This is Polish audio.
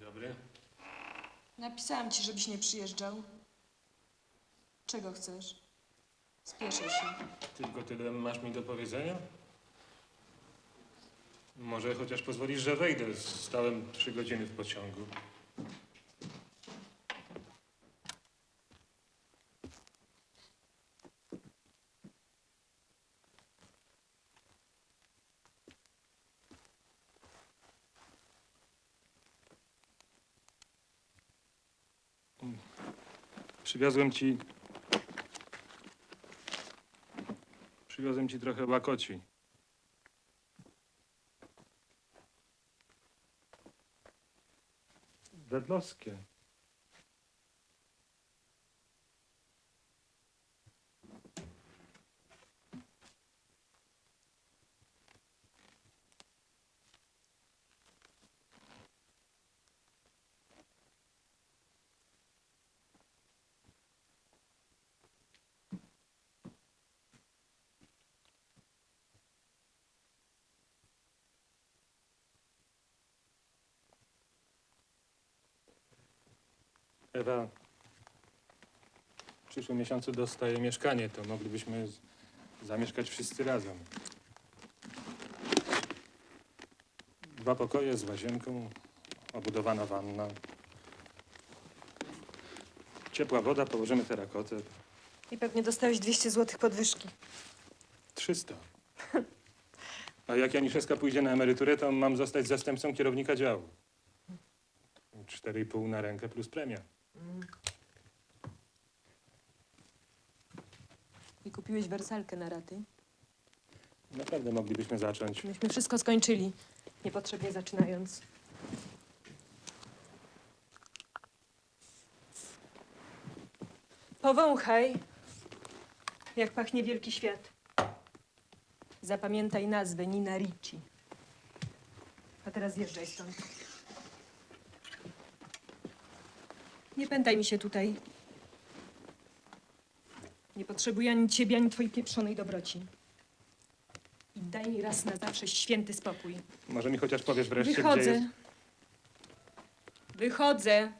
dobry. Napisałam ci, żebyś nie przyjeżdżał. Czego chcesz? Spieszę się. Tylko tyle masz mi do powiedzenia? Może chociaż pozwolisz, że wejdę. Stałem trzy godziny w pociągu. Przywiozłem ci. Przywiozłem ci trochę łakoci. Wedlowskie. Ewa, w przyszłym miesiącu dostaję mieszkanie, to moglibyśmy z- zamieszkać wszyscy razem. Dwa pokoje z łazienką, obudowana wanna. Ciepła woda, położymy terakotę. I pewnie dostałeś 200 zł podwyżki. 300. A jak Janiszewska pójdzie na emeryturę, to mam zostać zastępcą kierownika działu. 4,5 na rękę plus premia. I kupiłeś wersalkę na raty. Naprawdę moglibyśmy zacząć. Myśmy wszystko skończyli, niepotrzebnie zaczynając. Powąchaj, jak pachnie wielki świat. Zapamiętaj nazwę Nina Ricci. A teraz zjeżdżaj stąd. Nie pętaj mi się tutaj. Nie potrzebuję ani ciebie, ani twojej pieprzonej dobroci. I daj mi raz na zawsze święty spokój. Może mi chociaż powiesz wreszcie, gdzie Wychodzę. jest... Wychodzę.